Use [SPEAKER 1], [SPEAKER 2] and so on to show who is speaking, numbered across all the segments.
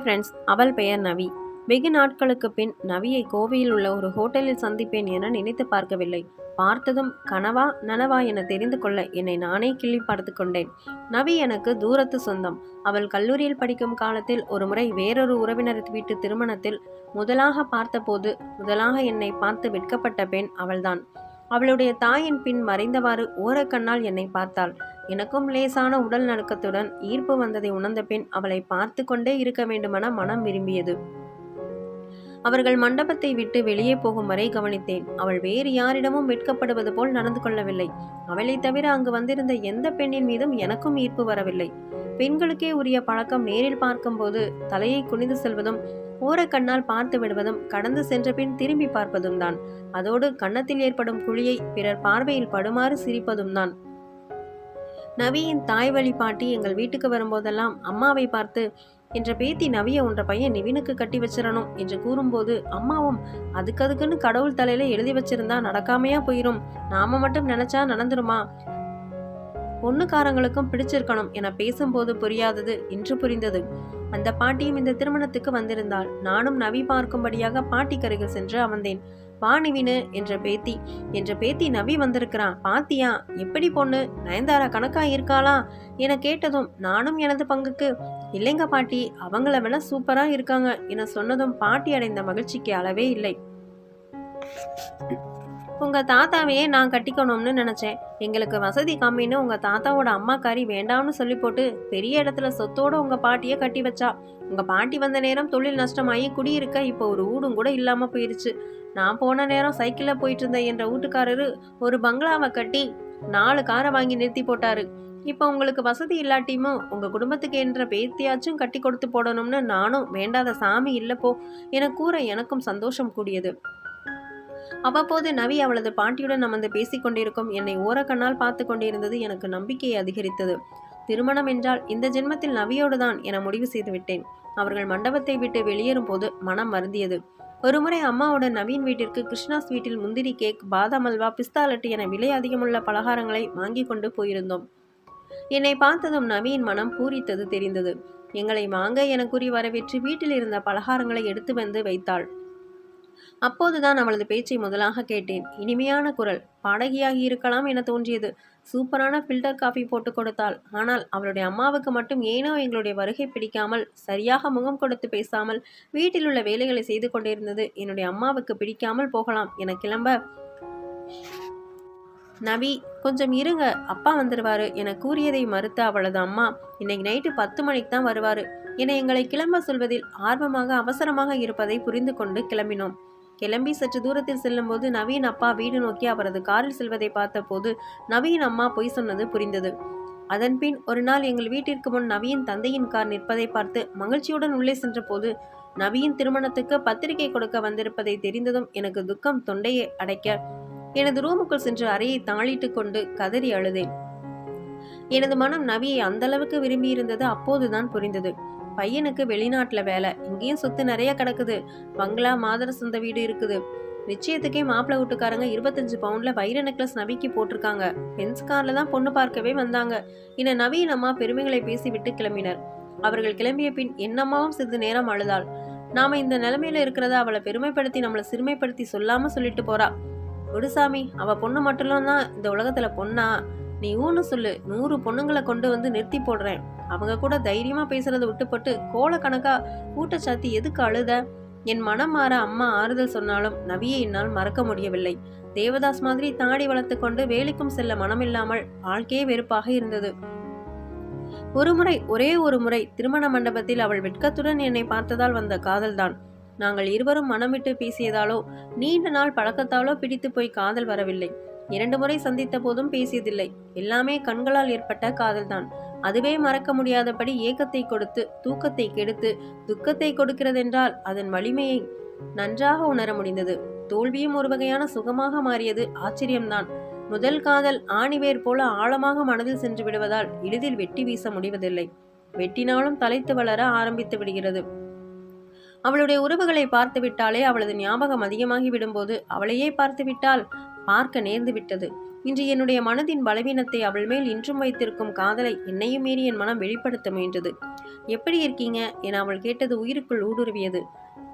[SPEAKER 1] Hi friends அவள் பெயர் நவி. வெகு நாட்களுக்கு பின் நவியை கோவையில் உள்ள ஒரு ஹோட்டலில் சந்திப்பேன் என நினைத்து பார்க்கவில்லை. பார்த்ததும் கனவா நனவா என தெரிந்து கொள்ள என்னை நானே கிள்ளி பார்த்து கொண்டேன். நவி எனக்கு தூரத்து சொந்தம். அவள் கல்லூரியில் படிக்கும் காலத்தில் ஒரு முறை வேறொரு உறவினர் வீட்டு திருமணத்தில் முதலாக பார்த்தபோது முதலாக என்னை பார்த்து வெட்கப்பட்ட பெண் அவள்தான். அவளுடைய தாயின் பின் மறைந்தவாறு ஓரக்கண்ணால் என்னை பார்த்தாள். எனக்கும் லேசான உடல் நடுக்கத்துடன் ஈர்ப்பு வந்ததை உணர்ந்த பின் அவளை பார்த்து கொண்டே இருக்க வேண்டுமென மனம் விரும்பியது. அவர்கள் மண்டபத்தை விட்டு வெளியே போகும் வரை கவனித்தேன். அவள் வேறு யாரிடமும் வெட்கப்படுவது போல் நடந்து கொள்ளவில்லை. அவளை தவிர அங்கு வந்திருந்த எந்த பெண்ணின் மீதும் எனக்கும் ஈர்ப்பு வரவில்லை. பெண்களுக்கே உரிய பழக்கம் நேரில் பார்க்கும்போது தலையை குனிந்து செல்வதும் ஓரக்கண்ணால் பார்த்து விடுவதும் கடந்து சென்ற பின் திரும்பி பார்ப்பதும் தான் அதோடு கன்னத்தில் ஏற்படும் குழியை பிறர் பார்வையில் படுமாறு சிரிப்பதும் தான் நவியின் தாய் வழி பாட்டி எங்கள் வீட்டுக்கு வரும்போதெல்லாம் அம்மாவை பார்த்து என்ற பேத்தி நவிய உன்ற பையன் நிவினுக்கு கட்டி வச்சிடணும் என்று கூறும்போது அம்மாவும் அதுக்கு அதுக்குன்னு கடவுள் தலையில எழுதி வச்சிருந்தா நடக்காமையா போயிரும். நாம மட்டும் நினைச்சா நடந்துருமா? பொண்ணுக்காரங்களுக்கும் பிடிச்சிருக்கணும் என பேசும்போது புரியாதது இன்று புரிந்தது. அந்த பாட்டியும் இந்த திருமணத்துக்கு வந்திருந்தாள். நானும் நவி பார்க்கும்படியாக பாட்டி கருகில் சென்று அமர்ந்தேன். வா நிவினு என்ற பேத்தி. என்ற பேத்தி நவி வந்திருக்கிறான் பாத்தியா எப்படி பொண்ணு? நயன்தாரா கணக்கா இருக்காளா? என கேட்டதும் நானும் எனது பங்குக்கு. இல்லைங்க பாட்டி அவங்கள வேணா சூப்பரா இருக்காங்க என சொன்னதும் பாட்டி அடைந்த மகிழ்ச்சிக்கு அளவே இல்லை. உங்கள் தாத்தாவையே நான் கட்டிக்கணும்னு நினச்சேன். எங்களுக்கு வசதி கம்மின்னு உங்கள் தாத்தாவோட அம்மாக்காரி வேண்டாம்னு சொல்லி போட்டு பெரிய இடத்துல சொத்தோட உங்கள் பாட்டியை கட்டி வச்சா. உங்கள் பாட்டி வந்த நேரம் தொழில் நஷ்டமாகி குடியிருக்க இப்போ ஒரு ஊடும் கூட இல்லாமல் போயிடுச்சு நான் போன நேரம் சைக்கிளில் போயிட்டு இருந்த என்ற வீட்டுக்காரரு ஒரு பங்களாவை கட்டி நாலு காரை வாங்கி நிறுத்தி போட்டாரு. இப்போ உங்களுக்கு வசதி இல்லாட்டியும் உங்கள் குடும்பத்துக்கு என்ற பேத்தியாச்சும் கட்டி கொடுத்து போடணும்னு நானும் வேண்டாத சாமி இல்லைப்போ என கூற எனக்கும் சந்தோஷம் கூடியது. அவ்வப்போது நவி அவளது பாட்டியுடன் அமர்ந்து பேசிக்கொண்டிருக்கும் என்னை ஓரக்கண்ணால் பார்த்து கொண்டிருந்தது எனக்கு நம்பிக்கையை அதிகரித்தது. திருமணம் என்றால் இந்த ஜென்மத்தில் நவியோடு தான் என முடிவு செய்து விட்டேன். அவர்கள் மண்டபத்தை விட்டு வெளியேறும் போது மனம் வருந்தியது. ஒருமுறை அம்மாவுடன் நவீன் வீட்டிற்கு கிருஷ்ணா ஸ்வீட்டில் முந்திரி கேக் பாதாம் அல்வா பிஸ்தா லட்டு என விலை அதிகமுள்ள பலகாரங்களை வாங்கி கொண்டு போயிருந்தோம். என்னை பார்த்ததும் நவீன் மனம் பூரித்தது தெரிந்தது. எங்களை வாங்க என கூறி வரவேற்று வீட்டில் இருந்த பலகாரங்களை எடுத்து வந்து வைத்தாள். அப்போதுதான் அவளது பேச்சை முதலாக கேட்டேன். இனிமையான குரல். பாடகியாகி இருக்கலாம் என தோன்றியது. சூப்பரான ஃபில்டர் காஃபி போட்டு கொடுத்தாள். ஆனால் அவளுடைய அம்மாவுக்கு மட்டும் ஏனோ எங்களுடைய வருகை பிடிக்காமல் சரியாக முகம் கொடுத்து பேசாமல் வீட்டில் உள்ள வேலைகளை செய்து கொண்டிருந்தது. என்னுடைய அம்மாவுக்கு பிடிக்காமல் போகலாம் என கிளம்ப நவி கொஞ்சம் இருங்க. அப்பா வந்துடுவாரு என கூறியதை மறுத்த அவளது அம்மா இன்னைக்கு நைட்டு பத்து மணிக்கு தான் வருவாரு. என எங்களை கிளம்ப சொல்வதில் ஆர்வமாக அவசரமாக இருப்பதை புரிந்து கொண்டு கிளம்பினோம். கிளம்பி சற்று தூரத்தில் செல்லும்போது நவீன் அப்பா வீடு நோக்கி அவரது காரில் செல்வதை பார்த்தபோது நவீன் அம்மா பொய் சொன்னது புரிந்தது. அதன்பின் ஒரு நாள் எங்கள் வீட்டிற்கு முன் நவியின் தந்தையின் கார் நிற்பதை பார்த்து மகிழ்ச்சியுடன் உள்ளே சென்றபோது நவியின் திருமணத்துக்கு பத்திரிகை கொடுக்க வந்திருப்பதை தெரிந்ததும் எனக்கு துக்கம் தொண்டையை அடைக்க எனது ரூமுக்குள் சென்று அறையை தாளிட்டு கொண்டு கதறி அழுதேன். எனது மனம் நவியை அந்த அளவுக்கு விரும்பியிருந்தது அப்போதுதான் புரிந்தது. பையனுக்கு வெளிநாட்டுல வேலை. இங்கேயும் சொத்து நிறைய கிடக்குது. பங்களா மாதர சொந்த வீடு இருக்குது. நிச்சயத்துக்கே மாப்பிள்ளை வீட்டுக்காரங்க இருபத்தஞ்சு பவுண்ட்ல வைர நெக்லஸ் நவிக்கு போட்டிருக்காங்க. பென்ஸ் கார்ல தான் பொண்ணு பார்க்கவே வந்தாங்க. என நவீன் அம்மா பெருமைகளை பேசிவிட்டு கிளம்பினர். அவர்கள் கிளம்பிய பின் என்னம்மாவும் சிறிது நேரம் அழுதாள். நாம இந்த நிலைமையில இருக்கிறத அவளை பெருமைப்படுத்தி நம்மளை சிறுமைப்படுத்தி சொல்லாம சொல்லிட்டு போறா. குடுசாமி அவ பொண்ணு மட்டும் தான் இந்த உலகத்துல பொண்ணா? நீ ஊன்னு சொல்லு. நூறு பொண்ணுங்களை கொண்டு வந்து நிறுத்தி போடுறேன். அவங்க கூட தைரியமா பேசுறதை விட்டுப்பட்டு கோலக்கணக்கா ஊட்டச்சாத்தி எதுக்கு அழுத? என் மனம் மாற அம்மா ஆறுதல் சொன்னாலும் நவியை என்னால் மறக்க முடியவில்லை. தேவதாஸ் மாதிரி தாடி வளர்த்து கொண்டு வேலைக்கும் செல்ல மனமில்லாமல் வாழ்க்கையே வெறுப்பாக இருந்தது. ஒருமுறை ஒரே ஒரு முறை திருமண மண்டபத்தில் அவள் வெட்கத்துடன் என்னை பார்த்ததால் வந்த காதல்தான். நாங்கள் இருவரும் மனமிட்டு பேசியதாலோ நீண்ட நாள் பழக்கத்தாலோ பிடித்து போய் காதல் வரவில்லை. இரண்டு முறை சந்தித்த போதும் பேசியதில்லை. எல்லாமே கண்களால் ஏற்பட்ட காதல்தான். அதுவே மறக்க முடியாதபடி ஏக்கத்தை கொடுத்து தூக்கத்தை கெடுத்து துக்கத்தை கொடுக்கிறதென்றால் அதன் வலிமையை நன்றாக உணர முடிந்தது. தோல்வியும் ஒரு வகையான சுகமாக மாறியது ஆச்சரியம்தான். முதல் காதல் ஆணிவேர் போல ஆழமாக மனதில் சென்று விடுவதால் எளிதில் வெட்டி வீச முடிவதில்லை. வெட்டினாலும் தலைத்து வளர ஆரம்பித்து விடுகிறது. அவளுடைய உறவுகளை பார்த்து விட்டாலே அவளது ஞாபகம் அதிகமாகி விடும்போது அவளையே பார்த்து விட்டால் பார்க்க நேர்ந்து விட்டது. இன்று என்னுடைய மனதின் பலவீனத்தை அவள் மேல் இன்றும் வைத்திருக்கும் காதலை என்னையும் மீறி என் மனம் வெளிப்படுத்த முயன்றது. எப்படி இருக்கீங்க? என அவள் கேட்டது உயிருக்குள் ஊடுருவியது.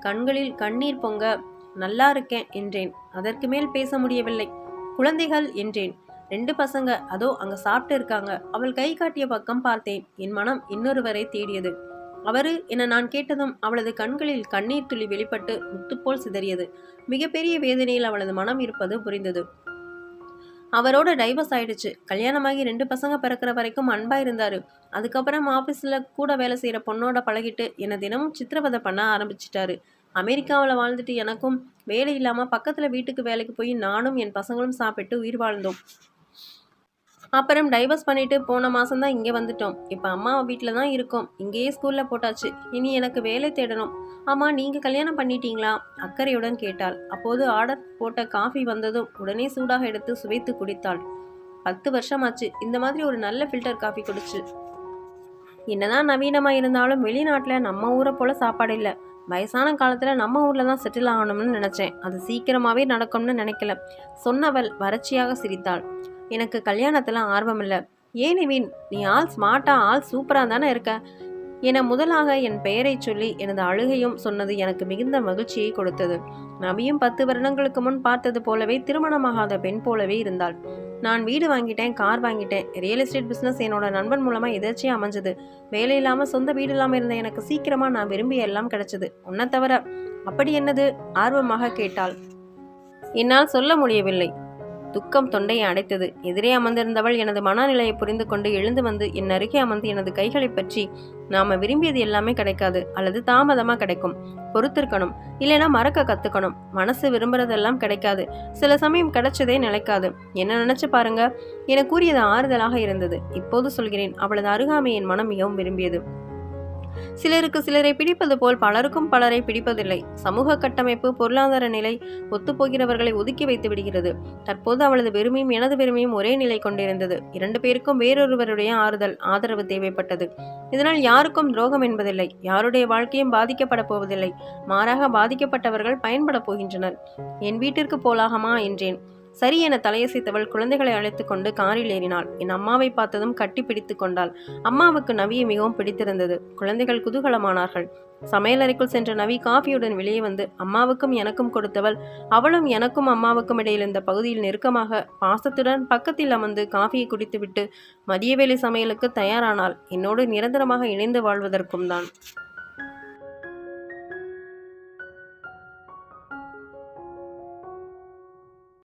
[SPEAKER 1] கண்களில் கண்ணீர் பொங்க நல்லா இருக்கேன் என்றேன். அதற்கு மேல் பேச முடியவில்லை. குழந்தைகள் என்றேன். ரெண்டு பசங்க அதோ அங்க சாப்பிட்டு இருக்காங்க. அவள் கை காட்டிய பக்கம் பார்த்தேன். என் மனம் இன்னொருவரை தேடியது. அவரு என நான் கேட்டதும் அவளது கண்களில் கண்ணீர் துளி வெளிப்பட்டு முத்துப்போல் சிதறியது. மிகப்பெரிய வேதனையில் அவளது மனம் இருப்பது புரிந்தது. அவரோட டைவர்ஸ் ஆயிடுச்சு. கல்யாணமாகி ரெண்டு பசங்க பிறக்கிற வரைக்கும் அன்பா இருந்தாரு. அதுக்கப்புறம் ஆஃபீஸில் கூட வேலை செய்கிற பொண்ணோட பழகிட்டு என்னை தினமும் சித்திரவதை பண்ண ஆரம்பிச்சிட்டாரு. அமெரிக்காவில் வாழ்ந்துட்டு எனக்கும் வேலை இல்லாமல் பக்கத்தில் வீட்டுக்கு வேலைக்கு போய் நானும் என் பசங்களும் சாப்பிட்டு உயிர் வாழ்ந்தோம். அப்புறம் டைவர்ஸ் பண்ணிவிட்டு போன மாதம் தான் இங்கே வந்துட்டோம். இப்போ அம்மா வீட்டில் தான் இருக்கோம். இங்கேயே ஸ்கூலில் போட்டாச்சு. இனி எனக்கு வேலை தேடணும். ஆமாம் நீங்கள் கல்யாணம் பண்ணிட்டீங்களா? அக்கறையுடன் கேட்டாள். அப்போது ஆர்டர் போட்ட காஃபி வந்ததும் உடனே சூடாக எடுத்து சுவைத்து குடித்தாள். பத்து வருஷமாச்சு. இந்த மாதிரி ஒரு நல்ல ஃபில்டர் காஃபி குடிச்சு. என்னதான் நவீனமாக இருந்தாலும் வெளிநாட்டில் நம்ம ஊரை போல் சாப்பாடு இல்லை. வயசான காலத்தில் நம்ம ஊரில் தான் செட்டில் ஆகணும்னு நினச்சேன். அது சீக்கிரமாகவே நடக்கும்னு நினைக்கல. சொன்னவள் வறட்சியாக சிரித்தாள். எனக்கு கல்யாணத்தில் ஆர்வம் இல்லை. ஏன் நிவின் நீ ஆள் ஸ்மார்ட்டாக ஆள் சூப்பராக தானே இருக்க? என முதலாக என் பெயரை சொல்லி எனது அழுகையும் சொன்னது எனக்கு மிகுந்த மகிழ்ச்சியை கொடுத்தது. நபியும் பத்து வருடங்களுக்கு முன் பார்த்தது போலவே திருமணமாகாத பெண் போலவே இருந்தாள். நான் வீடு வாங்கிட்டேன் கார் வாங்கிட்டேன். ரியல் எஸ்டேட் பிஸ்னஸ் என்னோட நண்பன் மூலமாக எதாச்சியாக அமைஞ்சது. வேலை இல்லாமல் சொந்த வீடு இல்லாமல் இருந்த எனக்கு சீக்கிரமாக நான் விரும்பிய எல்லாம் கிடைச்சது. உன்னை தவிர அப்படி என்னது? ஆர்வமாக கேட்டாள். என்னால் சொல்ல முடியவில்லை. துக்கம் தொண்டையை அடைத்தது. எதிரே அமர்ந்திருந்தவள் எனது மனநிலையை புரிந்து கொண்டு எழுந்து வந்து என் அருகே அமர்ந்து எனது கைகளை பற்றி நாம விரும்பியது எல்லாமே கிடைக்காது. அல்லது தாமதமா கிடைக்கும். பொறுத்திருக்கணும். இல்லைன்னா மறக்க கத்துக்கணும். மனசு விரும்புறதெல்லாம் கிடைக்காது. சில சமயம் கிடைச்சதே நிலைக்காது. என்ன நினைச்சு பாருங்க? என கூறியது ஆறுதலாக இருந்தது. இப்போது சொல்கிறேன். அவளது அருகாமை என் மனம் மிகவும் விரும்பியது. சிலருக்கு சிலரை பிடிப்பது போல் பலருக்கும் பலரை பிடிப்பதில்லை. சமூக கட்டமைப்பு பொருளாதார நிலை ஒத்துப்போகிறவர்களை ஒதுக்கி வைத்து விடுகிறது. தற்போது அவளது பெருமையும் எனது பெருமையும் ஒரே நிலை கொண்டிருந்தது. இரண்டு பேருக்கும் வேறொருவருடைய ஆறுதல் ஆதரவு தேவைப்பட்டது. இதனால் யாருக்கும் துரோகம் என்பதில்லை. யாருடைய வாழ்க்கையும் பாதிக்கப்பட போவதில்லை. மாறாக பாதிக்கப்பட்டவர்கள் பயன்பட போகின்றனர். என் வீட்டிற்கு போலாகமா? என்றேன். சரி என தலையசைத்தவள் குழந்தைகளை அழைத்து கொண்டு காரில் ஏறினாள். என் அம்மாவை பார்த்ததும் கட்டி பிடித்து கொண்டாள். அம்மாவுக்கு நவியை மிகவும் பிடித்திருந்தது. குழந்தைகள் குதூகலமானார்கள். சமையலறைக்குள் சென்ற நவி காஃபியுடன் வெளியே வந்து அம்மாவுக்கும் எனக்கும் கொடுத்தவள் அவளும் எனக்கும் அம்மாவுக்கும் இடையில் இந்த பகுதியில் நெருக்கமாக பாசத்துடன் பக்கத்தில் அமர்ந்து காஃபியை குடித்துவிட்டு மதிய வேலை சமையலுக்கு தயாரானாள். என்னோடு நிரந்தரமாக இணைந்து வாழ்வதற்கும் தான்